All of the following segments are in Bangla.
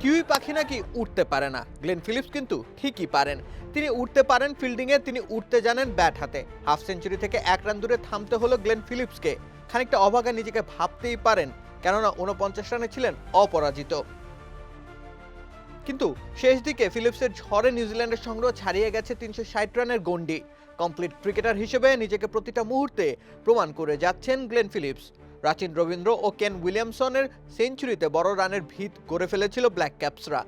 কিউই পাখি নাকি উঠতে পারে না। গ্লেন ফিলিপস কিন্তু ঠিকই পারেন। তিনি উঠতে পারেন ফিল্ডিংয়ে, তিনি উঠতে জানেন ব্যাট হাতে। হাফ সেঞ্চুরি থেকে এক রান দূরে থামতে হলো গ্লেন ফিলিপসকে। খানিকটা অবাগা নিজেকে ভাবতেই পারেন, কেননা উনপঞ্চাশ রানে ছিলেন অপরাজিত। কিন্তু শেষ দিকে ফিলিপসের ঝড়ে নিউজিল্যান্ডের সংগ্রহ ছাড়িয়ে গেছে তিনশো ষাট রানের গন্ডি কমপ্লিট ক্রিকেটার হিসেবে নিজেকে প্রতিটা মুহূর্তে প্রমাণ করে যাচ্ছেন গ্লেন ফিলিপস। প্রাচীন রবীন্দ্র ও কেন উইলিয়ামসনের সেঞ্চুরিতে বড় রানের ভিত গড়ে ফেলেছিল ব্ল্যাক ক্যাপসরা।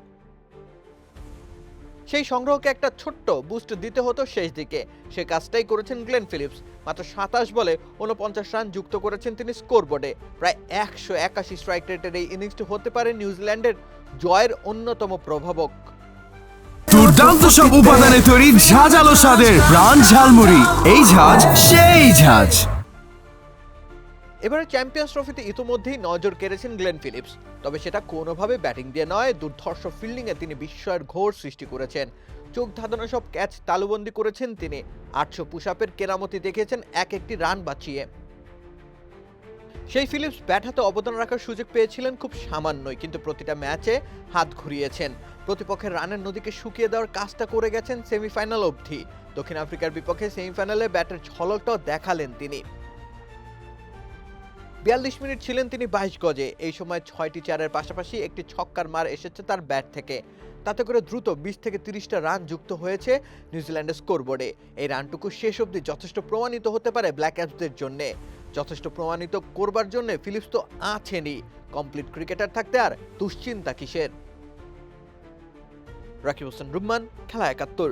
সেই সংগ্রহকে একটা ছোট্ট বুস্ট দিতে হতো শেষ দিকে। সে কাজটাই করেছেন গ্লেন ফিলিপস। মাত্র সাতাশ বলে উনপঞ্চাশ রান যুক্ত করেছেন তিনি স্কোরবোর্ডে। প্রায় একশো একাশি স্ট্রাইক রেটের এই ইনিংসটি হতে পারে নিউজিল্যান্ডের জয়ের অন্যতম প্রভাবক। দুর্দান্ত সব উপাদানে তৈরি ঝাঁঝালো স্বাদের প্রাণ ঝালমুড়ি। এই ঝাঁজ, সেই ঝাঁজ। এবারে চ্যাম্পিয়ন্স ট্রফিতে ইতোমধ্যেই নজর কেড়েছেন গ্লেন ফিলিপস। তবে সেটা কোনোভাবে ব্যাটিং দিয়ে নয়, দুর্ধর্ষ ফিল্ডিংয়ে তিনি বিস্ময়ের ঘোর সৃষ্টি করেছেন। চোখ ধাঁধানো সব ক্যাচ তালুবন্দি করেছেন তিনি। আটশো পুশআপের কেরামতি দেখিয়েছেন এক একটি রান বাঁচিয়ে। সেই ফিলিপস ব্যাট হাতে অবদান রাখার সুযোগ পেয়েছিলেন খুব সামান্যই, কিন্তু প্রতিটা ম্যাচে হাত ঘুরিয়েছেন। প্রতিপক্ষের রানের নদীকে শুকিয়ে দেওয়ার কাজটা করে গেছেন সেমিফাইনাল অবধি। দক্ষিণ আফ্রিকার বিপক্ষে সেমিফাইনালে ব্যাটের ঝলকটাও দেখালেন তিনি। বিয়াল্লিশ মিনিট ছিলেন তিনি বাইশ গজে। এই সময় ছয়টি চারের পাশাপাশি একটি ছক্কার মার এসেছে তার ব্যাট থেকে। তাতে করে দ্রুত বিশ থেকে তিরিশটা রান যুক্ত হয়েছে নিউজিল্যান্ডের স্কোরবোর্ডে। এই রানটুকু শেষ অবধি যথেষ্ট প্রমাণিত হতে পারে ব্ল্যাক অ্যাপসদের জন্যে। যথেষ্ট প্রমাণিত করবার জন্য ফিলিপস তো আছেনই। কমপ্লিট ক্রিকেটার থাকতে আর দুশ্চিন্তা কিসের? রাকিব হোসেন, রুম্মান, খেলা একাত্তর।